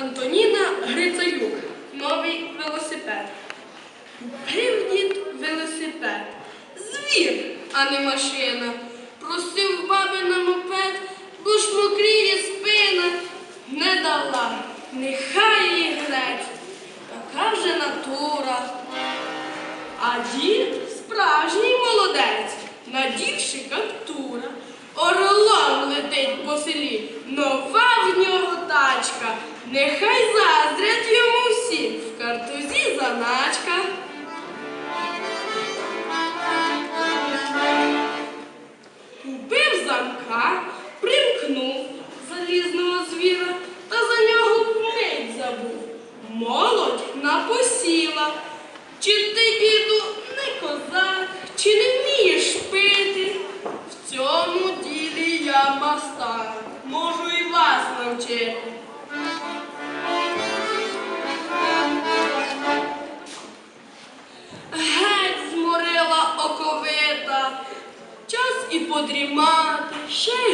Антоніна Грицаюк. Новий велосипед. Купив дід велосипед. Звір, а не машина. Просив баби на мопед, бо ж мокріє спина. Не дала, нехай її грець. Така вже натура. А дід справжній молодець, надівши каптура. Орлом летить по селі, нова в нього. Нехай заздрять йому всі, в картузі заначка. Купив замка, примкнув залізного звіра та за нього вмить забув. Молодь напосіла. Чи ти, діду, не козак, чи не вмієш пити? В цьому ділі я мастак, можу і вас навчити. Оковита, час і подрімати, ще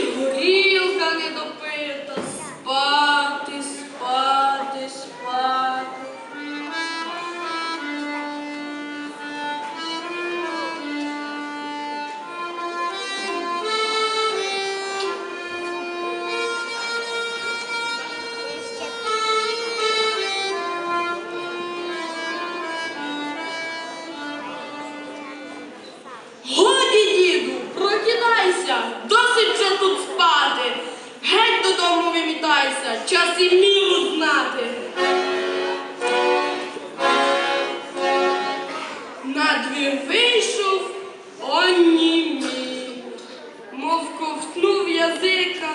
час і міру знати. На двір вийшов, онімій, мов ковтнув язика,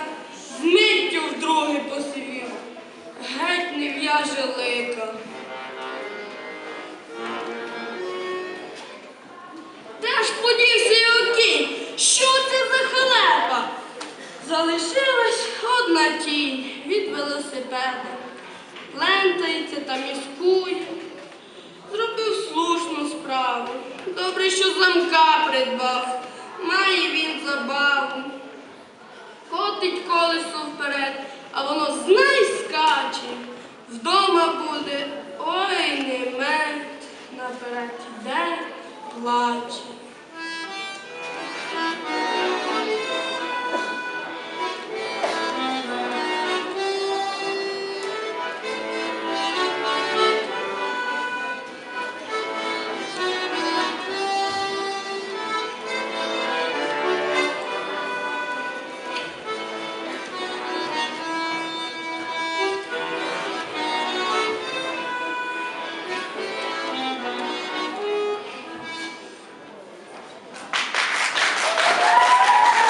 з миттю вдруге посивів. Геть не в'яже лика. Одна тінь від велосипеда. Лентається та міскує. Зробив слушну справу. Добре, що замка придбав. Має він забаву. Котить колесо вперед, а воно знай скаче. Вдома буде, ой, не мент, наперед іде, плаче.